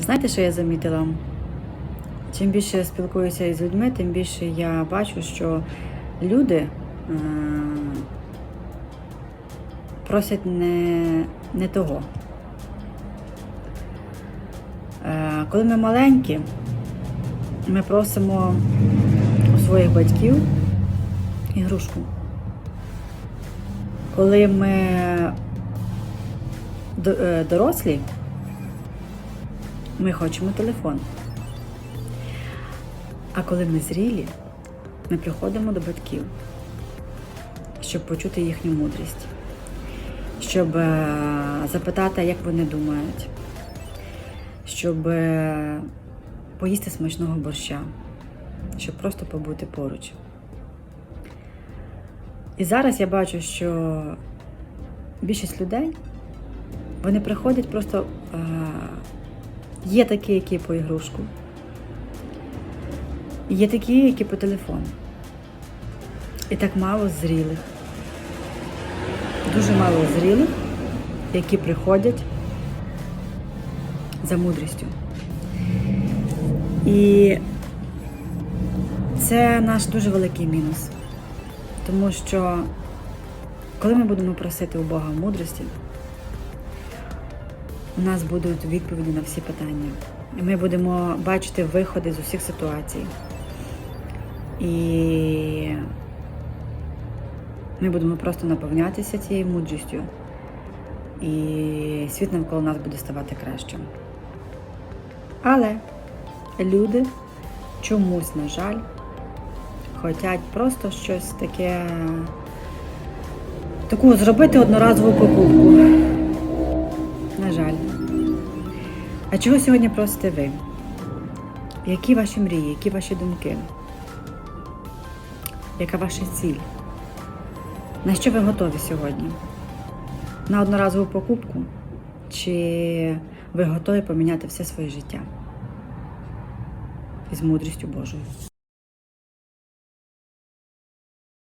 Знаєте, що я замітила? Чим більше я спілкуюся із людьми, тим більше я бачу, що люди е, просять не, не того. Е, Коли ми маленькі, ми просимо у своїх батьків ігрушку. Коли ми е, дорослі, ми хочемо телефон. А коли ми зрілі, ми приходимо до батьків, щоб почути їхню мудрість, щоб е, запитати, як вони думають, щоб е, поїсти смачного борща, щоб просто побути поруч. І зараз я бачу, що більшість людей вони приходять просто. Є такі, які по ігрушку. Є такі, які по телефону. І так мало зрілих. Дуже мало зрілих, які приходять за мудрістю. І це наш дуже великий мінус. Тому що коли ми будемо просити у Бога мудрості, у нас будуть відповіді на всі питання. Ми будемо бачити виходи з усіх ситуацій. І ми будемо просто наповнятися цією мудрістю. І світ навколо нас буде ставати кращим. Але люди чомусь, на жаль, хочуть просто щось таке, таку зробити одноразову покупку. А чого сьогодні просите ви? Які ваші мрії, які ваші думки? Яка ваша ціль? На що ви готові сьогодні? На одноразову покупку? Чи ви готові поміняти все своє життя? Із мудрістю Божою?